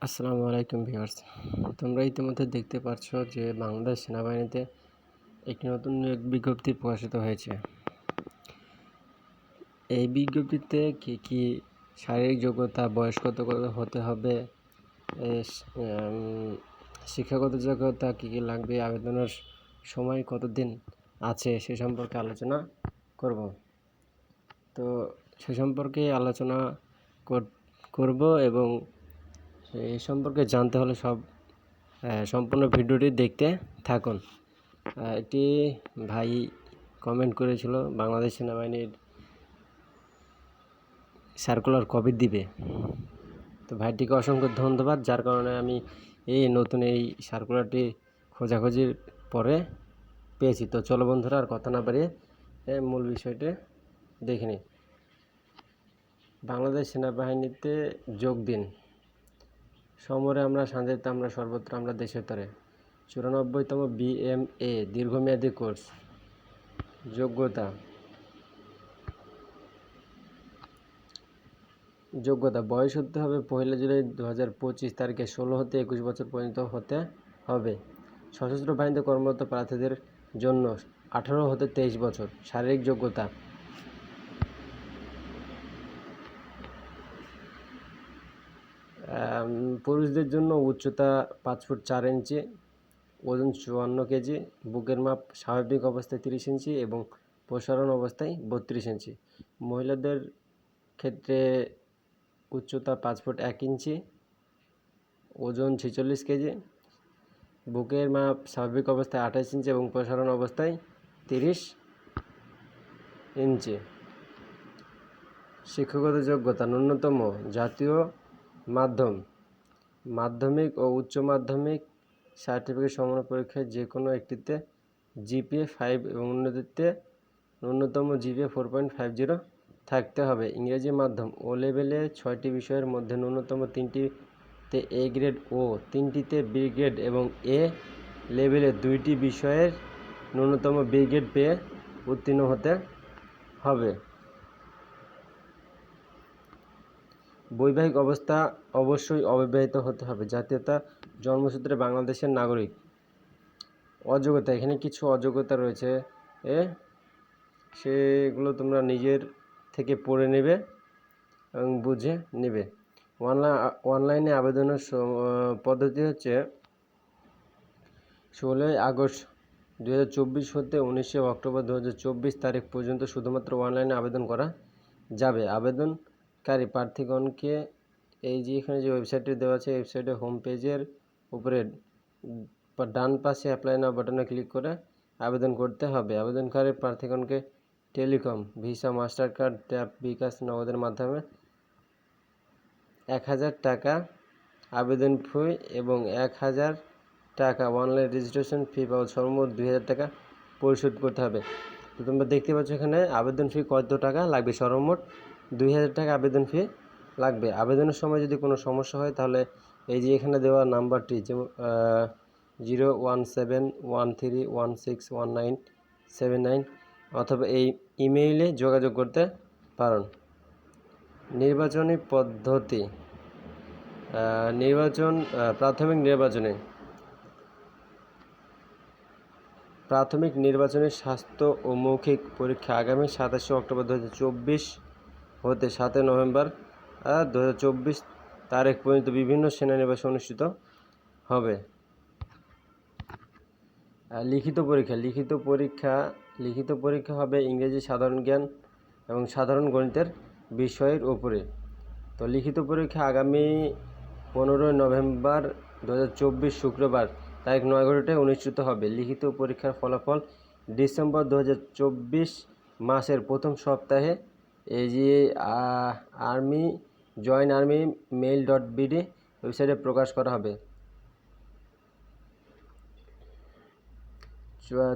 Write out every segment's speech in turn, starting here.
আসসালামু আলাইকুম ভিউয়ার্স। তোমরা ইতিমধ্যে দেখতে পাচ্ছ যে বাংলাদেশ সেনাবাহিনীতে একটি নতুন নিয়োগ বিজ্ঞপ্তি প্রকাশিত হয়েছে। এই বিজ্ঞপ্তিতে কি কি শারীরিক যোগ্যতা, বয়স কত কত হতে হবে শিক্ষাগত যোগ্যতা কী কী লাগবে, আবেদনের সময় কতদিন আছে সে সম্পর্কে আলোচনা করব। তো সে সম্পর্কে আলোচনা কর- করব এবং এই সম্পর্কে জানতে হলে সব সম্পূর্ণ ভিডিওটি দেখতে থাকুন। একটি ভাই কমেন্ট করেছিল, বাংলাদেশ সেনাবাহিনীর সার্কুলার কবে দিবে। তো ভাইটিকে অসংখ্য ধন্যবাদ, যার কারণে আমি এই নতুন এই সার্কুলারটি খোঁজাখুঁজির পরে পেয়েছি। তো চলো বন্ধুরা, আর কথা না বাড়িয়ে মূল বিষয়টি দেখে বাংলাদেশ সেনাবাহিনীতে যোগ দিন। সমরে আমরা শান্তিতে আমরা সর্বত্র আমরা দেশের তরে। চুরানব্বইতম বিএমএ দীর্ঘমেয়াদী কোর্স। যোগ্যতা। যোগ্যতা। বয়স হতে হবে পয়লা জুলাই দু হাজার পঁচিশ তারিখে। ষোলো হতে একুশ বছর পর্যন্ত হতে হবে। সশস্ত্র বাহিনীতে কর্মরত প্রার্থীদের জন্য আঠারো হতে তেইশ বছর। শারীরিক যোগ্যতা আম, পুরুষদের জন্য উচ্চতা পাঁচ ফুট চার ইঞ্চি, ওজন চুয়ান্ন কেজি, বুকের মাপ স্বাভাবিক অবস্থায় তিরিশ ইঞ্চি এবং প্রসারণ অবস্থায় বত্রিশ ইঞ্চি। মহিলাদের ক্ষেত্রে উচ্চতা পাঁচ ফুট এক ইঞ্চি, ওজন ছেচল্লিশ কেজি, বুকের মাপ স্বাভাবিক অবস্থায় আঠাশ ইঞ্চি এবং প্রসারণ অবস্থায় তিরিশ ইঞ্চি। শিক্ষাগত যোগ্যতা ন্যূনতম জাতীয় মাধ্যম মাধ্যমিক ও উচ্চ মাধ্যমিক সার্টিফিকেট সমান পরীক্ষায় যে কোনো একটিতে জিপিএ ফাইভ এবং অন্যটিতে ন্যূনতম GPA four point five zero থাকতে হবে। ইংরেজি মাধ্যম ও লেভেলে ছয়টি বিষয়ের মধ্যে ন্যূনতম তিনটিতে এ গ্রেড ও তিনটিতে বি গ্রেড এবং এ লেভেলে দুইটি বিষয়ের ন্যূনতম বি গ্রেড পেয়ে উত্তীর্ণ হতে হবে। বৈবাহিক অবস্থা অবশ্যই অবিবাহিত হতে হবে। জাতীয়তা জন্মসূত্রে বাংলাদেশের নাগরিক। অযোগ্যতা, এখানে কিছু অযোগ্যতা রয়েছে। এ, সেগুলো তোমরা নিজের থেকে পড়ে নেবে এবং বুঝে নেবে। অনলাইন অনলাইনে আবেদনের পদ্ধতি হচ্ছে ষোলোই আগস্ট দু হাজার চব্বিশ হতে উনিশে অক্টোবর দু হাজার চব্বিশ তারিখ পর্যন্ত শুধুমাত্র অনলাইনে আবেদন করা যাবে। আবেদনকারী প্রার্থীগণকে এই যে এখানে যে ওয়েবসাইটটি দেওয়া আছে ওয়েবসাইটের হোম পেজের উপরে ডান পাশে অ্যাপ্লাই নাও বাটনে ক্লিক করে আবেদন করতে হবে। আবেদনকারী প্রার্থীগণকে telecom, visa master card tap Bikash নগদের মাধ্যমে এক হাজার টাকা আবেদন ফি এবং এক হাজার টাকা অনলাইন রেজিস্ট্রেশন ফি বা সর্বমোট দুই হাজার টাকা পরিশোধ করতে হবে। তো তোমরা দেখতে পাচ্ছ এখানে আবেদন ফি কত টাকা লাগবে? সর্বমোট দুই হাজার টাকা আবেদন ফি লাগবে। আবেদনের সময় যদি কোনো সমস্যা হয়, তাহলে এই যে এখানে দেওয়া নাম্বারটি যেমন zero one seven one three one six one nine seven nine অথবা এই ইমেইলে যোগাযোগ করতে পারেন। নির্বাচনী পদ্ধতি নির্বাচন প্রাথমিক নির্বাচনে। প্রাথমিক নির্বাচনের স্বাস্থ্য ও মৌখিক পরীক্ষা আগামী সাতাশে অক্টোবর দু হাজার চব্বিশ হতে সাতই নভেম্বর দু হাজার চব্বিশ তারিখ পর্যন্ত বিভিন্ন সেনানিবাসে অনুষ্ঠিত হবে। লিখিত পরীক্ষা লিখিত পরীক্ষা লিখিত পরীক্ষা হবে ইংরেজি সাধারণ জ্ঞান এবং সাধারণ গণিতের বিষয়ের উপরে। তো লিখিত পরীক্ষা আগামী পনেরোই নভেম্বর দু হাজার চব্বিশ শুক্রবার তারিখ নয় ঘটিটায় অনুষ্ঠিত হবে। লিখিত পরীক্ষার ফলাফল ডিসেম্বর দু হাজার চব্বিশ মাসের প্রথম সপ্তাহে এই যে army join army mail dot BD ওয়েবসাইটে প্রকাশ করা হবে।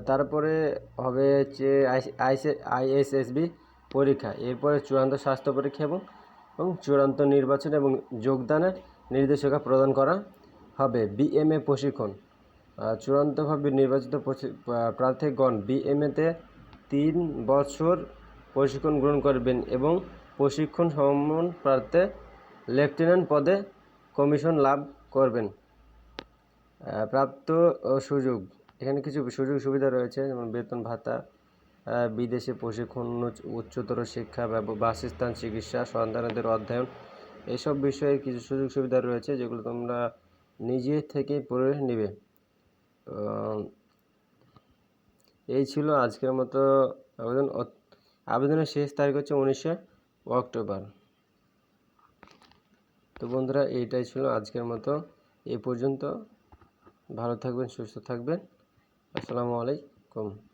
তারপরে হবে হচ্ছে আইএসএসবি পরীক্ষা। এরপরে চূড়ান্ত স্বাস্থ্য পরীক্ষা এবং এবং চূড়ান্ত নির্বাচন এবং যোগদানের নির্দেশিকা প্রদান করা হবে। বিএমএ প্রশিক্ষণ। চূড়ান্তভাবে নির্বাচিত প্রার্থীগণ বিএমএতে তিন বছর প্রশিক্ষণ গ্রহণ করবেন এবং প্রশিক্ষণ সমন প্রার্থে লেফটেন্যান্ট পদে কমিশন লাভ করবেন। প্রাপ্ত সুযোগ। এখানে কিছু সুযোগ সুবিধা রয়েছে, যেমন বেতন ভাতা বিদেশে প্রশিক্ষণ উচ্চতর শিক্ষা বাসস্থান, চিকিৎসা, সন্তানদের অধ্যয়ন, এসব বিষয়ে কিছু সুযোগ সুবিধা রয়েছে যেগুলো তোমরা নিজে থেকেই পড়ে নেবে। এই ছিল আজকের মতো আবেদন। আবেদনের শেষ তারিখ হচ্ছে উনিশে অক্টোবর। তো বন্ধুরা, এইটাই ছিল আজকের মতো। এ পর্যন্ত ভালো থাকবেন, সুস্থ থাকবেন। আসসালামু আলাইকুম।